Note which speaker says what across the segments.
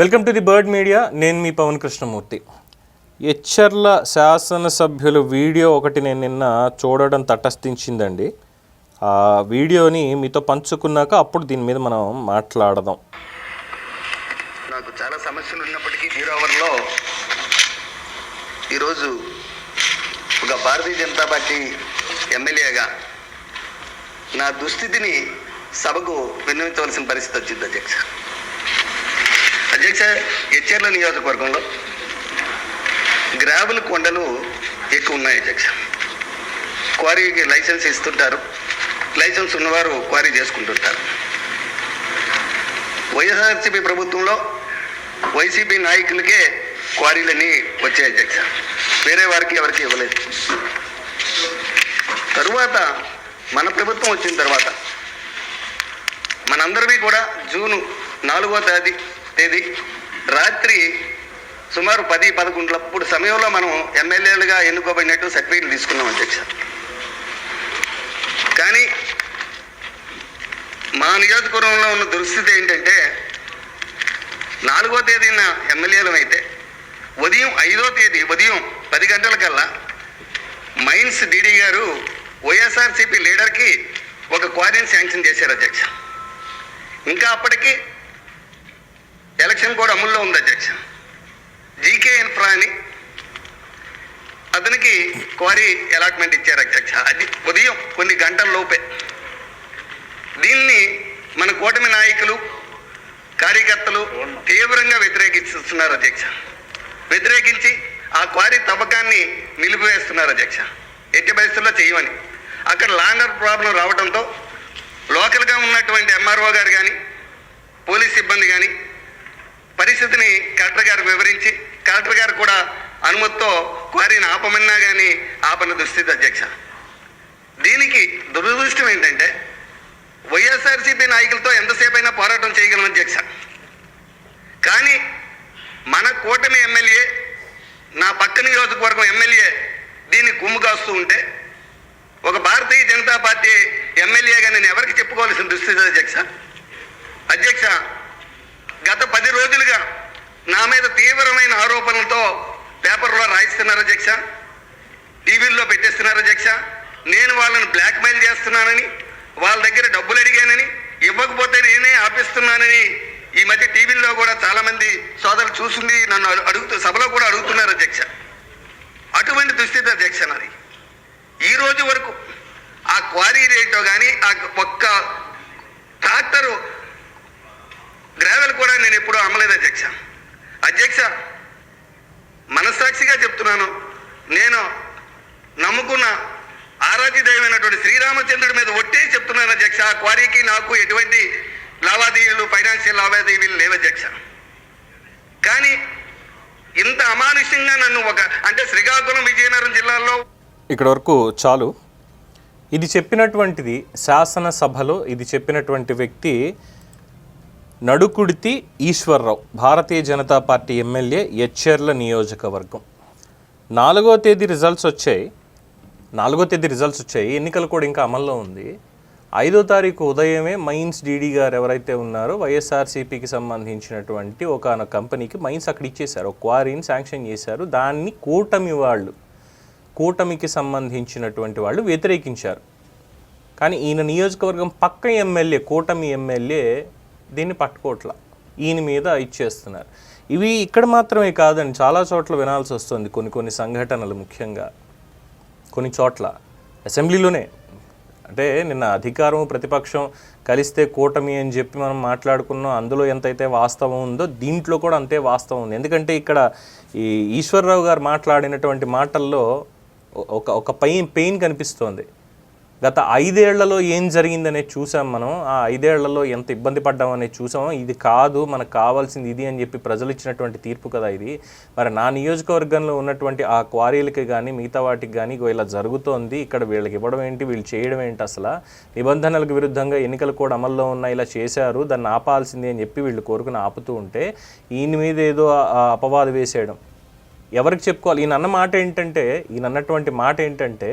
Speaker 1: Welcome to the bird media నేను మీ పవన్ కృష్ణమూర్తి. ఎచ్చర్ల శాసనసభ్యుల వీడియో ఒకటి నేను నిన్న చూడడం తటస్థించిందండి. ఆ వీడియోని మీతో పంచుకున్నాక అప్పుడు దీని మీద మనం మాట్లాడదాం.
Speaker 2: నాకు చాలా సమస్యలు ఉన్నప్పటికీ జీరో అవర్లో ఈరోజు ఒక భారతీయ జనతా పార్టీ ఎమ్మెల్యేగా నా దుస్థితిని సభకు విన్నవించవలసిన పరిస్థితి వచ్చింది అధ్యక్ష. అధ్యక్ష హెచ్ఆర్ల నియోజకవర్గంలో గ్రావెల్ కొండలు ఎక్కువ ఉన్నాయి అధ్యక్ష. క్వారీకి లైసెన్స్ ఇస్తుంటారు. లైసెన్స్ ఉన్నవారు క్వారీ చేసుకుంటుంటారు. వైఎస్ఆర్సీపీ ప్రభుత్వంలో వైసీపీ నాయకులకే క్వారీలన్నీ వచ్చాయి అధ్యక్ష. వేరే వారికి ఎవరికి ఇవ్వలేదు. తరువాత మన ప్రభుత్వం వచ్చిన తర్వాత మనందరివి కూడా జూను నాలుగో తేదీ తేదీ? రాత్రి సుమారు పది పదకొండులప్పుడు సమయంలో మనం ఎమ్మెల్యేలుగా ఎన్నుకోబడినట్టు సర్టిఫికేట్ తీసుకున్నాం అధ్యక్ష. కానీ మా నియోజకవర్గంలో ఉన్న దుస్థితి ఏంటంటే నాలుగో తేదీన ఎమ్మెల్యేలు అయితే ఉదయం ఐదో తేదీ ఉదయం పది గంటలకల్లా మైన్స్ డీడీ గారు వైఎస్ఆర్సీపీ లీడర్కి ఒక క్వారీని శాంక్షన్ చేశారు అధ్యక్ష. ఇంకా అప్పటికి ఎలక్షన్ కూడా అమల్లో ఉంది అధ్యక్ష. జీకే ఇన్ఫ్రా అని అతనికి క్వారీ అలాట్మెంట్ ఇచ్చారు అధ్యక్ష. అది ఉదయం కొన్ని గంటల లోపే. దీన్ని మన కూటమి నాయకులు కార్యకర్తలు తీవ్రంగా వ్యతిరేకిస్తున్నారు అధ్యక్ష. వ్యతిరేకించి ఆ క్వారీ తవ్వకాన్ని నిలిపివేస్తున్నారు అధ్యక్ష. ఎట్టి పరిస్థితుల్లో చేయమని. అక్కడ లాండర్ ప్రాబ్లం రావడంతో లోకల్గా ఉన్నటువంటి ఎంఆర్ఓ గారు కానీ పోలీస్ సిబ్బంది కానీ పరిస్థితిని కలెక్టర్ గారు వివరించి కలెక్టర్ గారు కూడా అనుమతితో క్వారీని ఆపమన్నా కానీ ఆపన దుస్థితి అధ్యక్ష. దీనికి దురదృష్టం ఏంటంటే వైఎస్ఆర్సీపీ నాయకులతో ఎంతసేపు అయినా పోరాటం చేయగలం అధ్యక్ష. కానీ మన కూటమి ఎమ్మెల్యే నా పక్క నియోజకవర్గం ఎమ్మెల్యే దీన్ని కుమ్ము కాస్తూ ఉంటే ఒక భారతీయ జనతా పార్టీ ఎమ్మెల్యేగా నేను ఎవరికి చెప్పుకోవాల్సిన దుస్థితి అధ్యక్ష? అధ్యక్ష గత పది రోజులుగా నా మీద తీవ్రమైన ఆరోపణలతో పేపర్లో రాయిస్తున్నారు అధ్యక్ష టీవీల్లో పెట్టేస్తున్నారు అధ్యక్ష నేను వాళ్ళని బ్లాక్మెయిల్ చేస్తున్నానని వాళ్ళ దగ్గర డబ్బులు అడిగానని ఇవ్వకపోతే నేనే ఆపిస్తున్నానని ఈ మధ్య టీవీల్లో కూడా చాలామంది సోదరులు చూసింది నన్ను అడుగుతూ సభలో కూడా అడుగుతున్నారు అధ్యక్ష అటువంటి దుస్థితి అధ్యక్ష నాది. ఈ రోజు వరకు ఆ క్వారీ రేటో కానీ ఆ ఒక్క ట్రాక్టరు గ్రావెల్ కూడా నేను ఎప్పుడూ అమ్మలేదు అధ్యక్ష? అధ్యక్ష మనస్సాక్షిగా చెప్తున్నాను. నేను నమ్ముకున్న ఆరాధ్య దైవమైనటువంటి శ్రీరామచంద్రుడి మీద ఒట్టే చెప్తున్నాను అధ్యక్ష. ఆ క్వారీకి నాకు ఎటువంటి లావాదేవీలు ఫైనాన్షియల్ లావాదేవీలు లేవు అధ్యక్ష. కానీ ఇంత అమానుష్యంగా నన్ను ఒక అంటే శ్రీకాకుళం విజయనగరం జిల్లాలో
Speaker 1: ఇక్కడ వరకు చాలు. ఇది చెప్పినటువంటిది శాసనసభలో ఇది చెప్పినటువంటి వ్యక్తి నడుకుడితి ఈశ్వర్రావు భారతీయ జనతా పార్టీ ఎమ్మెల్యే ఎచ్చెర్ల నియోజకవర్గం. నాలుగో తేదీ రిజల్ట్స్ వచ్చాయి. నాలుగో తేదీ రిజల్ట్స్ వచ్చాయి. ఎన్నికలు కూడా ఇంకా అమల్లో ఉంది. ఐదో తారీఖు ఉదయమే మైన్స్ డీడీ గారు ఎవరైతే ఉన్నారో వైఎస్ఆర్సీపీకి సంబంధించినటువంటి ఒక కంపెనీకి మైన్స్ అక్కడ ఇచ్చేశారు. ఒక క్వారీని శాంక్షన్ చేశారు. దాన్ని కూటమి వాళ్ళు కూటమికి సంబంధించినటువంటి వాళ్ళు వ్యతిరేకించారు. కానీ ఈయన నియోజకవర్గం పక్క ఎమ్మెల్యే కూటమి ఎమ్మెల్యే దీన్ని పట్టుకోవట్లా ఈయన మీద ఇచ్చేస్తున్నారు. ఇవి ఇక్కడ మాత్రమే కాదండి చాలా చోట్ల వినాల్సి వస్తుంది కొన్ని కొన్ని సంఘటనలు ముఖ్యంగా. కొన్ని చోట్ల. అసెంబ్లీలోనే. అంటే నిన్న అధికారం ప్రతిపక్షం కలిస్తే కూటమి అని చెప్పి మనం మాట్లాడుకున్నాం. అందులో ఎంతైతే వాస్తవం ఉందో దీంట్లో కూడా అంతే వాస్తవం ఉంది. ఎందుకంటే ఇక్కడ ఈ ఈశ్వరరావు గారు మాట్లాడినటువంటి మాటల్లో ఒక ఒక పెయిన్ పెయిన్ కనిపిస్తోంది. గత ఐదేళ్ళలో ఏం జరిగిందనేది చూసాం మనం. ఆ ఐదేళ్ళలో ఎంత ఇబ్బంది పడ్డాం అనేది చూసాం. ఇది కాదు మనకు కావాల్సింది ఇది అని చెప్పి ప్రజలు ఇచ్చినటువంటి తీర్పు కదా ఇది. మరి నా నియోజకవర్గంలో ఉన్నటువంటి ఆ క్వారీలకి కానీ మిగతా వాటికి కానీ ఇలా జరుగుతోంది. ఇక్కడ వీళ్ళకి ఇవ్వడం ఏంటి వీళ్ళు చేయడం ఏంటి అసలు? నిబంధనలకు విరుద్ధంగా ఎన్నికలు కూడా అమల్లో ఉన్నాయి ఇలా చేశారు దాన్ని ఆపాల్సింది అని చెప్పి వీళ్ళు కోరుకుని ఆపుతూ ఉంటే ఈయన మీద ఏదో అపవాదు వేసేయడం. ఎవరికి చెప్పుకోవాలి? ఈయన అన్న మాట ఏంటంటే ఈయన అన్నటువంటి మాట ఏంటంటే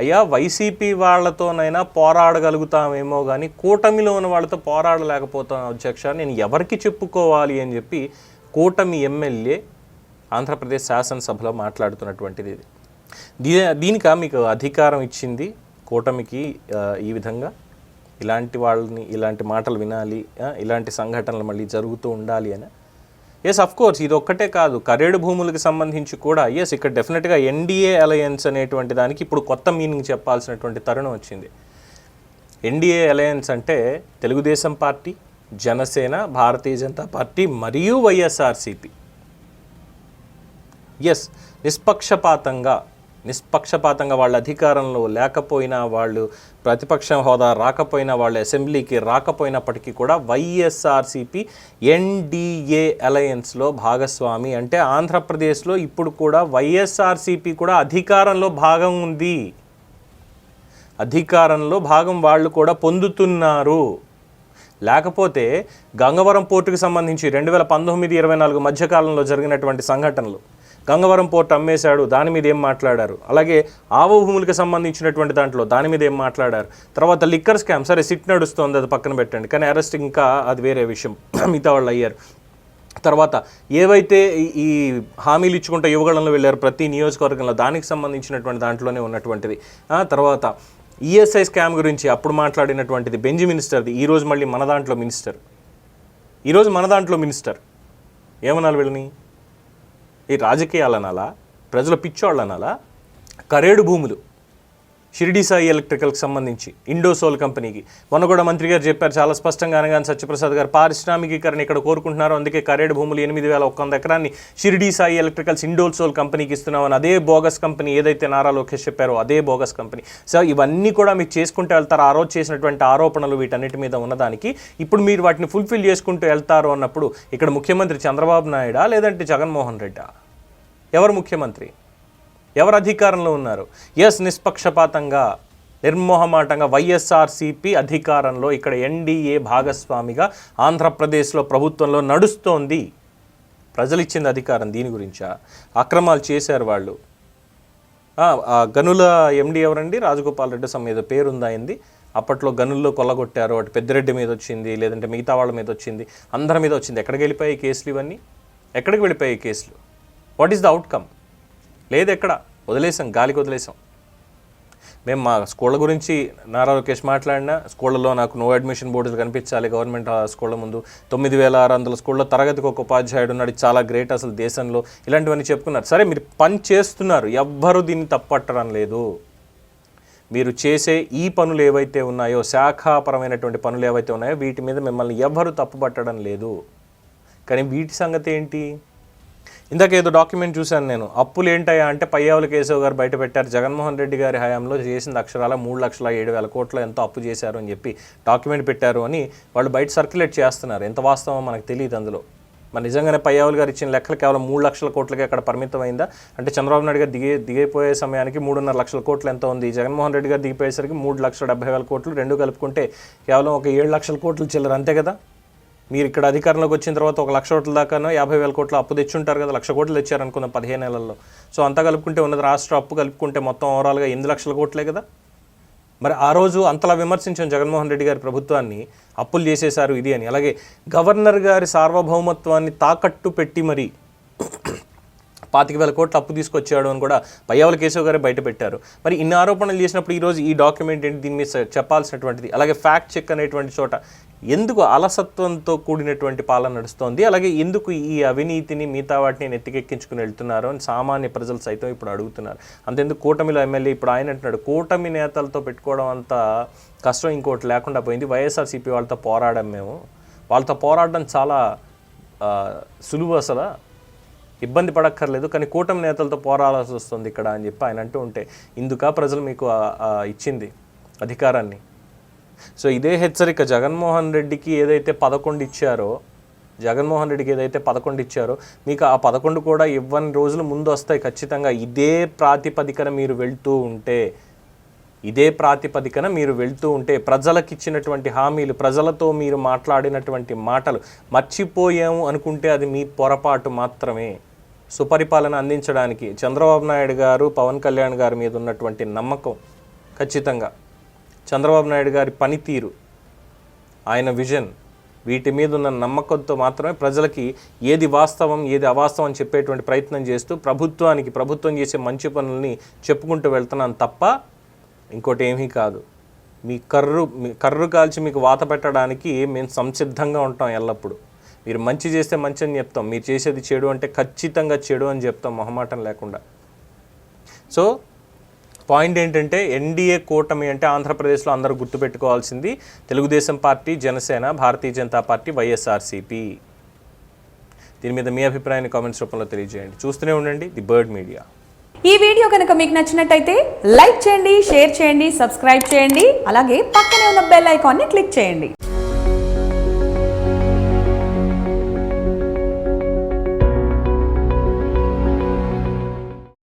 Speaker 1: అయ్యా వైసీపీ వాళ్ళతోనైనా పోరాడగలుగుతామేమో కానీ కూటమిలో ఉన్న వాళ్ళతో పోరాడలేకపోతాం అధ్యక్ష. నేను ఎవరికి చెప్పుకోవాలి అని చెప్పి కూటమి ఎమ్మెల్యే ఆంధ్రప్రదేశ్ శాసనసభలో మాట్లాడుతున్నటువంటిది ఇది. దీ దీనిక మీకు అధికారం ఇచ్చింది కూటమికి ఈ విధంగా? ఇలాంటి వాళ్ళని ఇలాంటి మాటలు వినాలి ఇలాంటి సంఘటనలు మళ్ళీ జరుగుతూ ఉండాలి అని? ఎస్ అఫ్ కోర్స్ ఇది ఒక్కటే కాదు. కరేడు భూములకు సంబంధించి కూడా ఎస్ ఇక్కడ డెఫినెట్గా ఎన్డీఏ అలయన్స్ అనేటువంటి దానికి ఇప్పుడు కొత్త మీనింగ్ చెప్పాల్సినటువంటి తరుణం వచ్చింది. ఎన్డీఏ అలయన్స్ అంటే తెలుగుదేశం పార్టీ జనసేన భారతీయ జనతా పార్టీ మరియు వైఎస్ఆర్సిపి. ఎస్ నిష్పక్షపాతంగా నిష్పక్షపాతంగా వాళ్ళ అధికారంలో లేకపోయినా వాళ్ళు ప్రతిపక్ష హోదా రాకపోయినా వాళ్ళు అసెంబ్లీకి రాకపోయినప్పటికీ కూడా వైఎస్ఆర్సీపీ ఎన్డీఏ అలయన్స్లో భాగస్వామి. అంటే ఆంధ్రప్రదేశ్లో ఇప్పుడు కూడా వైఎస్ఆర్సీపీ కూడా అధికారంలో భాగం ఉంది. అధికారంలో భాగం వాళ్ళు కూడా పొందుతున్నారు. లేకపోతే గంగవరం పోర్టుకు సంబంధించి రెండు వేల పంతొమ్మిది ఇరవై నాలుగు మధ్యకాలంలో జరిగినటువంటి సంఘటనలు గంగవరం పోర్టు అమ్మేశాడు దాని మీద ఏం మాట్లాడారు? అలాగే ఆవ భూములకు సంబంధించినటువంటి దాంట్లో దాని మీద ఏం మాట్లాడారు? తర్వాత లిక్కర్ స్కామ్ సరే సిట్ నడుస్తోంది అది పక్కన పెట్టండి. కానీ అరెస్ట్ ఇంకా అది వేరే విషయం. మిగతా వాళ్ళు అయ్యారు. తర్వాత ఏవైతే ఈ- హామీలు ఇచ్చుకుంటూ యువగళంలో వెళ్ళారు ప్రతి నియోజకవర్గంలో దానికి సంబంధించినటువంటి దాంట్లోనే ఉన్నటువంటిది. తర్వాత ఈఎస్ఐ స్కామ్ గురించి అప్పుడు మాట్లాడినటువంటిది బెంజి మినిస్టర్ది ఈరోజు మళ్ళీ మన దాంట్లో మినిస్టర్. ఈరోజు మన దాంట్లో మినిస్టర్. ఏమనాలి వీళ్ళని? ఈ రాజకీయాలనాలా ప్రజల పిచ్చోళ్ళనాలా కరేడు భూములు షిరిడి సాయి ఎలక్ట్రికల్కి సంబంధించి ఇండోసోల్ కంపెనీకి. మొన్న కూడా మంత్రి గారు చెప్పారు చాలా స్పష్టంగా అనగానే సత్యప్రసాద్ గారు పారిశ్రామికీకరణ ఇక్కడ కోరుకుంటున్నారు. అందుకే కరేడు భూములు ఎనిమిది వేల ఒక్క వంద ఎకరాన్ని షిరిడి సాయి ఎలక్ట్రికల్స్ ఇండోసోల్ కంపెనీకి ఇస్తున్నామని అదే బోగస్ కంపెనీ ఏదైతే నారా లోకేష్ చెప్పారో అదే బోగస్ కంపెనీ. సో ఇవన్నీ కూడా మీరు చేసుకుంటూ వెళ్తారు? ఆ రోజు చేసినటువంటి ఆరోపణలు వీటన్నిటి మీద ఉన్నదానికి ఇప్పుడు మీరు వాటిని ఫుల్ఫిల్ చేసుకుంటూ వెళ్తారు అన్నప్పుడు ఇక్కడ ముఖ్యమంత్రి చంద్రబాబు నాయుడా లేదంటే జగన్మోహన్ రెడ్డా? ఎవరు ముఖ్యమంత్రి? ఎవరు అధికారంలో ఉన్నారు? ఎస్ నిష్పక్షపాతంగా నిర్మోహమాటంగా వైఎస్ఆర్సీపీ అధికారంలో ఇక్కడ ఎన్డీఏ భాగస్వామిగా ఆంధ్రప్రదేశ్లో ప్రభుత్వంలో నడుస్తోంది. ప్రజలు ఇచ్చింది అధికారం దీని గురించా? అక్రమాలు చేశారు వాళ్ళు. గనుల ఎండి ఎవరండి? రాజగోపాల్ రెడ్డి సమ్ మీద పేరుంది అప్పట్లో గనుల్లో కొల్లగొట్టారు అటు పెద్దిరెడ్డి మీద వచ్చింది లేదంటే మిగతా వాళ్ళ మీద వచ్చింది అందరి మీద వచ్చింది. ఎక్కడికి వెళ్ళిపోయాయి కేసులు ఇవన్నీ? ఎక్కడికి వెళ్ళిపోయాయి కేసులు? వాట్ ఈస్ ద అవుట్కమ్ లేదు ఎక్కడ వదిలేసాం గాలికి వదిలేసాం మేము మా స్కూళ్ళ గురించి నారా లోకేష్ మాట్లాడినా స్కూళ్ళలో నాకు నో అడ్మిషన్ బోర్డులు కనిపించాలి గవర్నమెంట్ స్కూళ్ళ ముందు. తొమ్మిది వేల ఆరు వందల స్కూళ్ళ తరగతికి ఒక ఉపాధ్యాయుడు ఉన్నాడు చాలా గ్రేట్ అసలు దేశంలో. ఇలాంటివన్నీ చెప్పుకున్నారు. సరే మీరు పని చేస్తున్నారు ఎవ్వరూ దీన్ని తప్పట్టడం లేదు. మీరు చేసే ఈ పనులు ఏవైతే ఉన్నాయో శాఖాపరమైనటువంటి పనులు ఏవైతే ఉన్నాయో వీటి మీద మిమ్మల్ని ఎవ్వరూ తప్పుపట్టడం లేదు. కానీ వీటి సంగతి ఏంటి? ఇందాక ఏదో డాక్యుమెంట్ చూశాను నేను. అప్పులు ఏంటయ్యా అంటే పయ్యావుల కేశవ్ గారు బయట పెట్టారు. జగన్మోహన్ రెడ్డి గారి హయాంలో చేసిన అక్షరాల మూడు లక్షల ఏడు వేల కోట్ల ఎంతో అప్పు చేశారు అని చెప్పి డాక్యుమెంట్ పెట్టారు అని వాళ్ళు బయట సర్క్యులేట్ చేస్తున్నారు. ఎంత వాస్తవం మనకు తెలియదు అందులో. మరి నిజంగానే పయ్యావులు గారు ఇచ్చిన లెక్కలు కేవలం మూడు లక్షల కోట్లకే అక్కడ పరిమితమైందా అంటే చంద్రబాబు నాయుడు గారు దిగే దిగిపోయే సమయానికి మూడున్నర లక్షల కోట్లు ఎంత ఉంది? జగన్మోహన్ రెడ్డి గారు దిగిపోయేసరికి మూడు లక్షల డెబ్బై వేల కోట్లు రెండు కలుపుకుంటే కేవలం ఒక ఏడు లక్షల కోట్లు చిల్లర అంతే కదా? మీరు ఇక్కడ అధికారంలోకి వచ్చిన తర్వాత ఒక లక్ష కోట్ల దాకానో యాభై వేల కోట్ల అప్పు తెచ్చుంటారు కదా లక్ష కోట్లు తెచ్చారు పదిహేను నెలల్లో. సో అంతా కలుపుకుంటే ఉన్నది రాష్ట్ర అప్పు కలుపుకుంటే మొత్తం ఓవరాల్గా ఎనిమిది లక్షల కోట్లే కదా? మరి ఆ రోజు అంతలా విమర్శించాం జగన్మోహన్ రెడ్డి గారి ప్రభుత్వాన్ని అప్పులు చేసేశారు ఇది అని. అలాగే గవర్నర్ గారి సార్వభౌమత్వాన్ని తాకట్టు పెట్టి మరి పాతిక వేల కోట్ల అప్పు తీసుకొచ్చాడు అని కూడా పయ్యావల కేశవ్ గారే బయటపెట్టారు మరి ఇన్ని ఆరోపణలు చేసినప్పుడు ఈరోజు ఈ డాక్యుమెంట్ ఏంటి? దీని మీద చెప్పాల్సినటువంటిది. అలాగే ఫ్యాక్ట్ చెక్ అనేటువంటి చోట ఎందుకు అలసత్వంతో కూడినటువంటి పాలన నడుస్తోంది? అలాగే ఎందుకు ఈ అవినీతిని మిగతా వాటిని నెత్తికెక్కించుకుని వెళ్తున్నారు అని సామాన్య ప్రజలు సైతం ఇప్పుడు అడుగుతున్నారు. అంతెందుకు కూటమిలో ఎమ్మెల్యే ఇప్పుడు ఆయన అంటున్నాడు కూటమి నేతలతో పెట్టుకోవడం అంత కష్టం ఇంకోటి లేకుండా పోయింది. వైఎస్ఆర్సీపీ వాళ్ళతో పోరాడాం మేము. వాళ్ళతో పోరాడడం చాలా సులువు అసలు. ఇబ్బంది పడక్కర్లేదు. కానీ కూటమి నేతలతో పోరాడాల్సి వస్తుంది ఇక్కడ అని చెప్పి ఆయన అంటూ ఉంటే ఇందుక ప్రజలు మీకు ఇచ్చింది అధికారాన్ని. సో ఇదే హెచ్చరిక జగన్మోహన్ రెడ్డికి ఏదైతే పదకొండు ఇచ్చారో జగన్మోహన్ రెడ్డికి ఏదైతే పదకొండు ఇచ్చారో మీకు ఆ పదకొండు కూడా ఇవ్వని రోజులు ముందు వస్తాయి ఖచ్చితంగా. ఇదే ప్రాతిపదికన మీరు వెళ్తూ ఉంటే ఇదే ప్రాతిపదికన మీరు వెళ్తూ ఉంటే ప్రజలకు ఇచ్చినటువంటి హామీలు ప్రజలతో మీరు మాట్లాడినటువంటి మాటలు మర్చిపోయాము అనుకుంటే అది మీ పొరపాటు మాత్రమే. సుపరిపాలన అందించడానికి చంద్రబాబు నాయుడు గారు పవన్ కళ్యాణ్ గారి మీద ఉన్నటువంటి నమ్మకం ఖచ్చితంగా. చంద్రబాబు నాయుడు గారి పనితీరు ఆయన విజన్ వీటి మీద ఉన్న నమ్మకంతో మాత్రమే ప్రజలకి ఏది వాస్తవం ఏది అవాస్తవం అని చెప్పేటువంటి ప్రయత్నం చేస్తూ ప్రభుత్వానికి ప్రభుత్వం చేసే మంచి పనుల్ని చెప్పుకుంటూ వెళ్తున్నాను తప్ప ఇంకోటి ఏమీ కాదు. మీ కర్రు మీ కర్రు కాల్చి మీకు వాత పెట్టడానికి మేము సంసిద్ధంగా ఉంటాం ఎల్లప్పుడూ. మీరు మంచి చేస్తే మంచి అని చెప్తాం. మీరు చేసేది చెడు అంటే ఖచ్చితంగా చెడు అని చెప్తాం. మొహమాటం లేకుండా. సో పాయింట్ ఏంటంటే ఎన్డీఏ కూటమి అంటే ఆంధ్రప్రదేశ్లో అందరూ గుర్తుపెట్టుకోవాల్సింది Telugudesam party Janasena Bharatiya Janata party YSRCP. దీని మీద మీ అభిప్రాయాన్ని కామెంట్స్ రూపంలో తెలియజేయండి. చూస్తూనే ఉండండి ది బర్డ్ మీడియా.
Speaker 3: ఈ వీడియో కనుక మీకు నచ్చినట్టయితే లైక్ చేయండి షేర్ చేయండి సబ్స్క్రైబ్ చేయండి అలాగే పక్కనే ఉన్న బెల్ ఐకాన్ని క్లిక్ చేయండి.